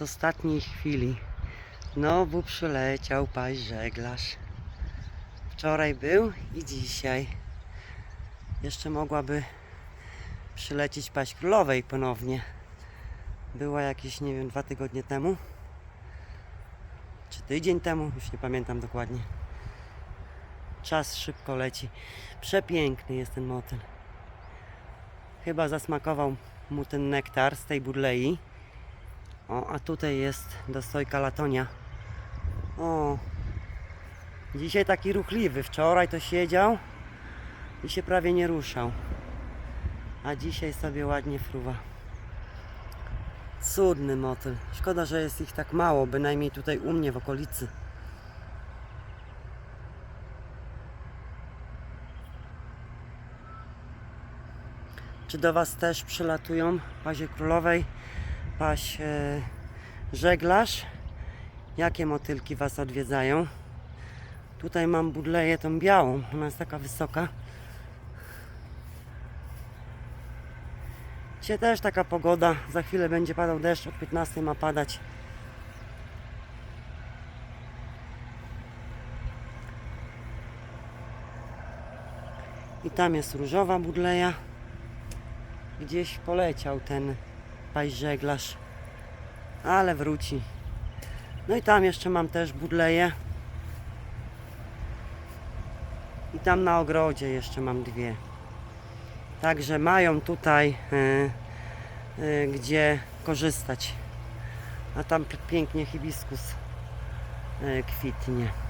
z ostatniej chwili. Znowu przyleciał paź żeglarz. Wczoraj był i dzisiaj. Jeszcze mogłaby przylecieć paź królowej ponownie. Była jakieś, nie wiem, dwa tygodnie temu. Czy tydzień temu, już nie pamiętam dokładnie. Czas szybko leci. Przepiękny jest ten motyl. Chyba zasmakował mu ten nektar z tej budlei. O, a tutaj jest dostojka latonia. O, dzisiaj taki ruchliwy. Wczoraj to siedział i się prawie nie ruszał. A dzisiaj sobie ładnie fruwa. Cudny motyl. Szkoda, że jest ich tak mało, bynajmniej tutaj u mnie w okolicy. Czy do Was też przylatują pazie królowej, paś e, żeglarz? Jakie motylki Was odwiedzają? Tutaj mam budleję tą białą, ona jest taka wysoka. Dzisiaj też taka pogoda, za chwilę będzie padał deszcz, od 15 ma padać. I tam jest różowa budleja. Gdzieś poleciał ten paź żeglarz, ale wróci. No i tam jeszcze mam też budleję. I tam na ogrodzie jeszcze mam dwie. Także mają tutaj e, e, gdzie korzystać. A tam pięknie hibiskus e, kwitnie.